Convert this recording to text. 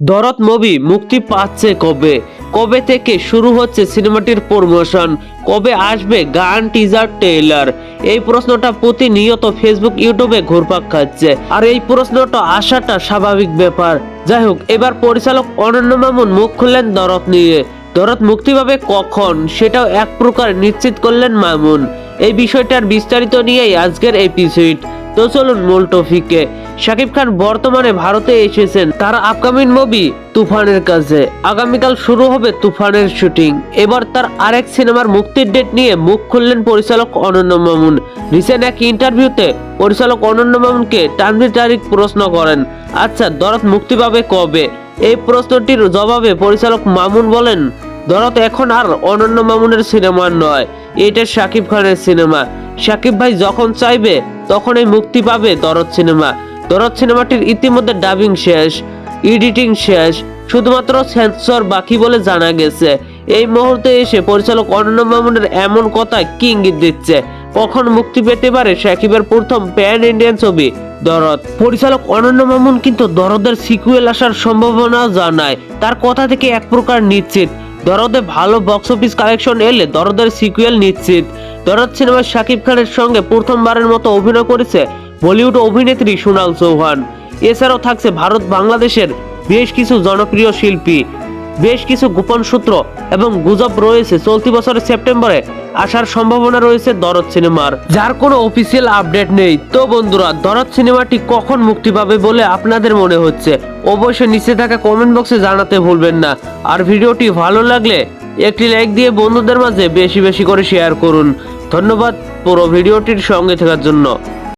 দরদ মুভি মুক্তি পাচ্ছে কবে? কবে থেকে শুরু হচ্ছে সিনেমাটির প্রমোশন? কবে আসবে গান টিজার ট্রেলার এই প্রশ্নটা প্রতিনিয়ত ফেসবুক ইউটিউবে ঘুরপাক খাচ্ছে। আর এই প্রশ্নটা আসাটা স্বাভাবিক ব্যাপার। যাই হোক, এবার পরিচালক অনন্য মামুন মুখ খুললেন দরদ নিয়ে। দরদ মুক্তি পাবে কখন? সেটাও এক প্রকার নিশ্চিত করলেন মামুন। এই বিষয়টার বিস্তারিত নিয়েই আজকের এপিসোড তো চলুন মূল টপিকে শাকিব খান বর্তমানে ভারতে এসেছেন তার আপকামিং মুভি তুফানের কাছে। আগামীকাল শুরু হবে তুফানের শুটিং এবার তার আরেক সিনেমার মুক্তির ডেট নিয়ে মুখ খুললেন পরিচালক অনন্য মামুন। রিসেন্ট এক ইন্টারভিউতে পরিচালক অনন্য মামুনকে টাইমলি তারিখ প্রশ্ন করেন আচ্ছা দরদ মুক্তি পাবে কবে? এই প্রশ্নটির জবাবে পরিচালক মামুন বলেন, দরদ এখন আর অনন্য মামুনের সিনেমা নয়, এটা শাকিব খানের সিনেমা। শাকিব ভাই যখন চাইবে, তখনই মুক্তি পাবে দরদ সিনেমা। দরদ সিনেমাটির ইতিমধ্যে ডাবিং শেষ, এডিটিং শেষ, শুধুমাত্র সেন্সর বাকি বলে জানা গেছে। এই মুহূর্তে এসে পরিচালক অনন্য মামুনের এমন কথা কি ইঙ্গিত দিচ্ছে। কখন মুক্তি পেতে পারে শাকিবের প্রথম প্যান ইন্ডিয়ান ছবি, দরদ। পরিচালক অনন্য মামুন কিন্তু দরদের সিকুয়েল আসার সম্ভাবনা জানায়। তার কথা থেকে এক প্রকার নিশ্চিত। দরদে ভালো বক্স অফিস কালেকশন এলে দরদের সিকুয়েল নিশ্চিত। দরদ সিনেমায় শাকিব খানের সঙ্গে প্রথমবারের মতো অভিনয় করেছে বলিউড অভিনেত্রী সোনাল চৌহান। এছাড়াও থাকছে ভারত বাংলাদেশের বেশ কিছু জনপ্রিয় শিল্পী, বেশ কিছু গোপন সূত্র এবং গুজব রয়েছে। চলতি বছরের সেপ্টেম্বরে আসার সম্ভাবনা রয়েছে দরদ সিনেমার। যার কোনো অফিসিয়াল আপডেট নেই। তো বন্ধুরা, দরদ সিনেমাটি কখন মুক্তি পাবে বলে আপনাদের মনে হচ্ছে? অবশ্যই নিচে থাকা কমেন্ট বক্সে জানাতে ভুলবেন না। আর ভিডিওটি ভালো লাগলে একটি লাইক দিয়ে বন্ধুদের মাঝে বেশি বেশি করে শেয়ার করুন। ধন্যবাদ পুরো ভিডিওটির সঙ্গে থাকার জন্য।